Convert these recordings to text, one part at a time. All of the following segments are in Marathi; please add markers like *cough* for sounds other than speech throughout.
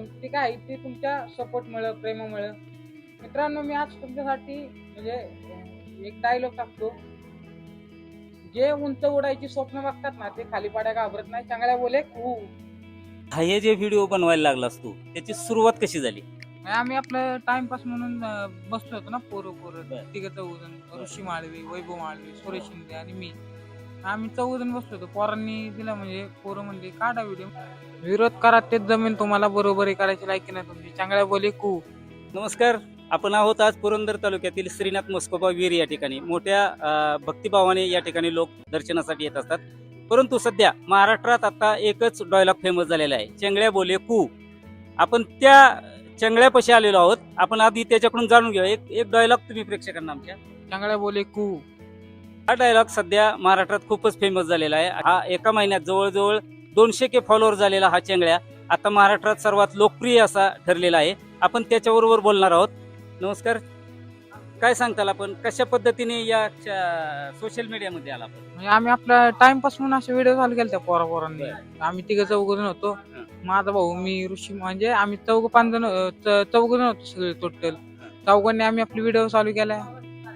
तुम- ते काय ते तुमच्या सपोर्टमुळं प्रेमामुळं. मित्रांनो मी आज तुमच्यासाठी म्हणजे एक डायलॉग टाकतो. जे उंच उडायची स्वप्न बघतात ना ते खाली पाड्या घाबरत नाही. चांगल्या बोले खूप हा हे जे व्हिडिओ बनवायला लागलास तू त्याची सुरुवात कशी झाली? म्हणजे आम्ही आपलं टाइमपास म्हणून अं, बसलो होतो ना पोरं पोरं. बरं. तिघं चौजण ऋषी माळवे वैभव माळवे सुरेश शिंदे आणि मी. आम्ही चौजण बसलो होतो. पोरांनी दिला म्हणजे पोरं म्हणजे काढा व्हिडिओ विरोध करा तेच जमीन तुम्हाला बरोबरी करायची लायकी नाही तुमची. चांगल्या बोले कू. नमस्कार. आपण आहोत आज पुरंदर तालुक्यातील श्रीनाथ मस्कोबा वीर या ठिकाणी. मोठ्या अं, भक्तिभावाने या ठिकाणी लोक दर्शनासाठी येत असतात. परंतु सध्या महाराष्ट्रात आता एकच डायलॉग फेमस झालेला आहे. चेंगड्या बोले कू. आपण त्या चेंगड्यापाशी आलेलो आहोत. आपण आधी त्याच्याकडून जाणून घेऊ एक एक डायलॉग तुम्ही प्रेक्षकांना आमच्या. चांगल्या बोले कू. हा डायलॉग सध्या महाराष्ट्रात खूपच फेमस झालेला आहे. हा एका महिन्यात जवळजवळ दोनशे के फॉलोअर झालेला हा चेंगड्या आता महाराष्ट्रात सर्वात लोकप्रिय असा ठरलेला आहे. आपण त्याच्याबरोबर बोलणार आहोत. नमस्कार. काय सांगताल आपण? कशा पद्धतीने या सोशल मीडियामध्ये आला आपण? म्हणजे आम्ही आपला टाइमपास म्हणून असे व्हिडिओ चालू केले त्या पोरा पोरांनी आम्ही तिघं चौघ जण होतो. माझा भाऊ मी ऋषी म्हणजे आम्ही चौघ पाच जण चौघ जण होतो सगळे टोटल चौघांनी आम्ही आपली व्हिडिओ चालू केला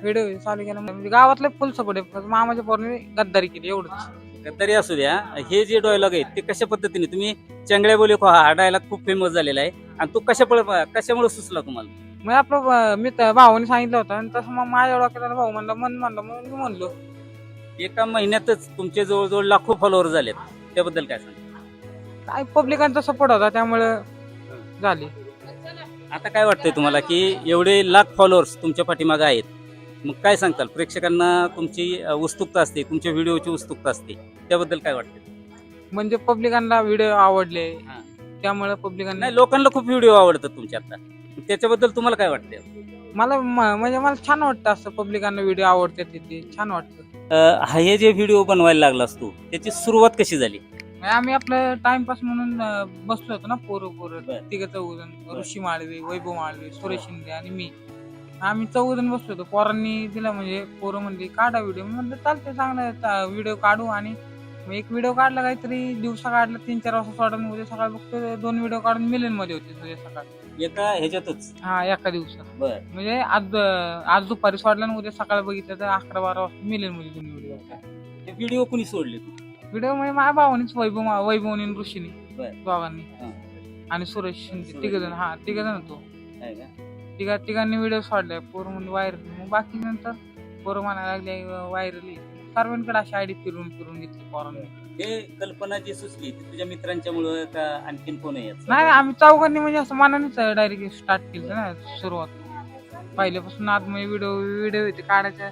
व्हिडिओ चालू केला म्हणजे गावातले फुल सपोर्ट आहे. मामाच्या पोरांनी गद्दारी केली एवढंच. तरी असू द्या. हे जे डायलॉग आहेत ते कशा पद्धतीने? तुम्ही चेंगड्या बोले को हा डायलॉग खूप फेमस झालेला आहे. आणि तो कशा कशामुळे सुचला तुम्हाला? मग आपलं मी भावाने सांगितलं होतं. आणि तसं मग माझ्या डोक्यात भाऊ म्हणलं मन म्हणलं म्हणून मी म्हणलो. एका महिन्यातच तुमचे जवळजवळ लाखो फॉलोअर झालेत. त्याबद्दल काय सांग काय पब्लिकांचा सपोर्ट होता त्यामुळे झाली. आता काय वाटतंय तुम्हाला की एवढे लाख फॉलोअर्स तुमच्या पाठीमागे आहेत? मग काय सांगताल? प्रेक्षकांना तुमची उत्सुकता असते तुमच्या व्हिडिओची उत्सुकता असते. त्याबद्दल काय वाटतं? म्हणजे पब्लिकांना व्हिडिओ आवडले हा. त्यामुळे पब्लिकांना नाही लोकांना खूप व्हिडिओ आवडतात तुमचे आता. त्याच्याबद्दल तुम्हाला काय वाटतं? मला म- म्हणजे मला छान वाटतं असं पब्लिकांना व्हिडिओ आवडते ते छान वाटतं. अ, हा हे जे व्हिडिओ बनवायला लागलास तू त्याची सुरुवात कशी झाली? म्हणजे आम्ही आपलं टाइमपास म्हणून अं, बसलो होतो ना पोरं पोरं. बरं. तिघं चौजण ऋषी माळवे वैभव माळवे सुरेश शिंदे आणि मी. आम्ही चौजण बसलो होतो. पोरांनी दिला म्हणजे पोरं म्हणजे काढा व्हिडिओ म्हणलं चालतंय चांगला व्हिडिओ काढू आणि मग एक व्हिडिओ काढला काहीतरी दिवसा काढला तीन चार वाजता सोडून उद्या सकाळी बघतो दोन व्हिडिओ काढून मिलियनमध्ये होते उद्या सकाळी. एका ह्याच्यातच? हा एका दिवसात. बर. म्हणजे आज आज दुपारी सोडला आणि उद्या सकाळी बघितलं तर अकरा बारा वाजता मिलियनमध्ये दोन व्हिडिओ व्हिडिओ कुणी सोडले? व्हिडिओ म्हणजे माझ्या भावानीच वैभव वैभवनी ऋषीनी बर. दोघांनी हा. आणि सुरेश शिंदे. तिघ जण हा तिघ जण होतो. आहे का? तिघा तिघांनी व्हिडिओ सोडले. पोरं म्हणजे व्हायरल मग बाकी नंतर पोरं म्हणायला लागले व्हायरल सर्वांकडे अशी आयडी फिरून फिरून घेतली पोरांनी. हे कल्पना जी सुचली ती तुझ्या मित्रांच्यामुळं का आणखीन कोण आहे? याचं? नाही आम्ही चौघांनी म्हणजे असं मनानेच डायरेक्ट स्टार्ट केलं ना सुरुवात. पहिल्यापासून आज म्हणजे व्हिडिओ व्हिडिओ येते काढायच्या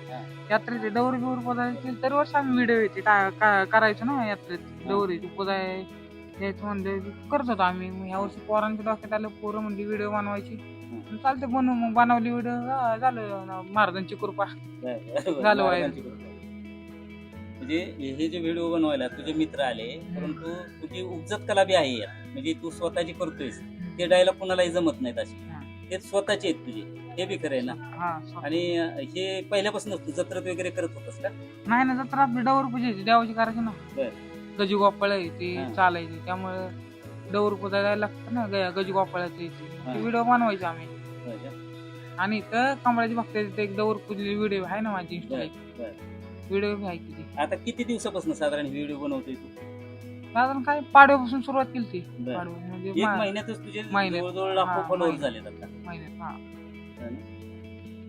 यात्रेचे दौरी बिवर पोजायचे दर वर्ष आम्ही व्हिडिओ येते का- का- करायचो ना यात्रेत. दौरीची पोजाय यायचं म्हणजे करत होतो आम्ही. मग ह्या वर्षी पोरांच्या डोक्यात आलं पोरं म्हणजे व्हिडिओ बनवायची. मग चालते बनवू मग बनवली व्हिडिओ *laughs* झालं महाराजांची कृपा झालं कृपा. म्हणजे हे जे व्हिडिओ बनवायला तुझे मित्र आले परंतु तुझी उपजत कला बी आहे यात. म्हणजे तू स्वतःची करतोयस ते डायलॉग कुणालाही जमत नाहीत असे हा. ते स्वतःचे आहेत तुझे हे बी खरं आहे ना हा. आणि हे पहिल्यापासूनच तू जत्रत वगैरे करत होतास का नाही ना जत्रा आपली डवर पूजायची देवाची करायची ना बर. गजी गोपाळ ती हा. चालायची त्यामुळे डवर जायला लागतं ना ग- गजी गोपाळाची हा. व्हिडिओ बनवायचे आम्ही होय का? आणि इथं कमळाची भक्ताची एक डवर पूजलेली व्हिडिओ आहे ना माझी बर, बर. व्हिडिओ बी आहे किती आता किती दिवसापासून साधारण व्हिडिओ बनवतोय तू साधारण काय पाडव्यापासून सुरुवात केली ती बर. पाडवा म्हणजे एक मा- महिन्यातच तुझे महिन्यात. जवळजवळ लाखो हा, फॉलोअर महिन्यात. झालेत आता महिन्यात हा है ना?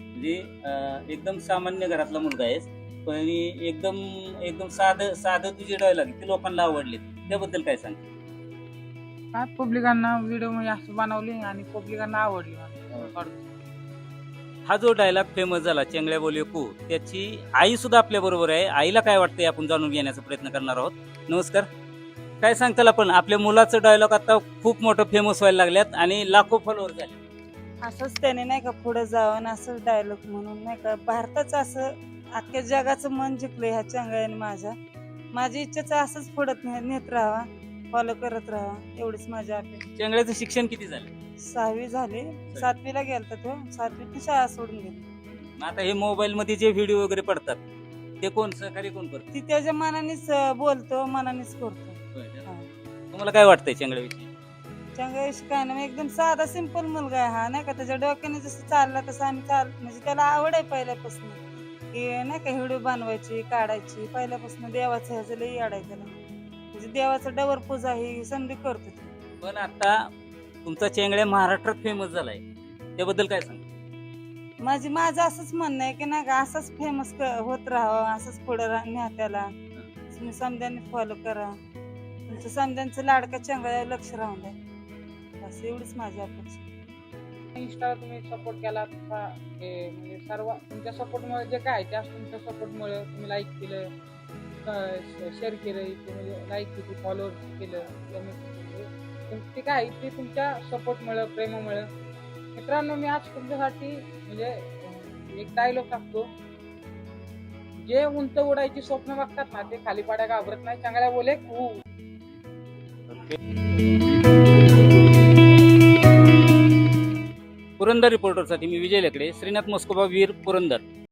म्हणजे अं, एकदम सामान्य घरातला मुलगा आहेस पण एकदम एकदम साधं साधं तुझे डायलॉग ते लोकांना आवडले त्याबद्दल काय सांग काय पब्लिकांना व्हिडिओ म्हणजे असं बनवले आणि पब्लिकांना आवडली. हा जो डायलॉग फेमस झाला चेंगड्या बोली कू त्याची आई सुद्धा आपल्या बरोबर आहे. आईला काय वाटतंय आपण जाणून घेण्याचा प्रयत्न करणार आहोत? नमस्कार. काय सांगताल आपण? आपल्या मुलाचं डायलॉग आता खूप मोठं फेमस व्हायला लागल्यात आणि लाखो फॉलोअर झाले. असंच त्याने नाही का पुढे जावं आणि असंच डायलॉग म्हणून नाही का भारताचं असं अख्ख्या जगाचं मन जिंकलंय ह्या चांगल्याने माझ्या. माझी इच्छाच आहे असंच पुढे नेत राहावा. फॉलो करत राहावा एवढीच माझी अपेक्षा. चेंगड्याचं शिक्षण किती झालं? सहावी झाली. सातवीला गेलता तो. सातवीत शाळा सोडून गेली. मग आता हे मोबाईल मध्ये जे व्हिडिओ वगैरे पडतात ते कोण सहकार्य कोण करतं? ती त्याच्या मनानेच अं, बोलतो मनानेच करतो? हा. तुम्हाला काय वाटतंय चेंगड्याविषयी चंगाईशी काय नाही एकदम साधा सिंपल मुलगा आहे हा नाही का? त्याच्या डोक्याने जसं चालला तसं आम्ही चाल म्हणजे त्याला आवड आहे पहिल्यापासून. की नाही का व्हिडिओ बनवायची काढायची. पहिल्यापासून देवाचं ह्याचं लई त्याला. म्हणजे देवाचं डवर पूजा ही संधी करतो तो. पण आता तुमचा चेंगड्या महाराष्ट्रात फेमस झालाय. त्याबद्दल काय सांग माझी माझं असंच म्हणणं आहे की नाही का असंच फेमस होत राहावं असंच पुढे न्या त्याला. तुम्ही समजाने फॉलो करा. तुमचं समजांचं लाडका चंगळ्यावर लक्ष राहून द्या. बस एवढीच माझी अपेक्षा. इंस्टाला तुम्ही सपोर्ट केला म्हणजे सर्व तुमच्या सपोर्टमुळे जे काय ते असं तुमच्या सपोर्टमुळे तुम्ही लाईक केलं. शेअर केलं इथे म्हणजे लाईक किती फॉलोअर केलं ते काय ते तुमच्या सपोर्टमुळं प्रेमामुळं. मित्रांनो मी आज तुमच्यासाठी म्हणजे एक डायलॉग टाकतो. जे उंच उडायची स्वप्न बघतात ना ते खाली पाड्या घाबरत नाही. चांगल्या बोले खू. पुरंदर रिपोर्टरसाठी मी विजय लेकडे. श्रीनाथ मस्कोबा वीर पुरंदर.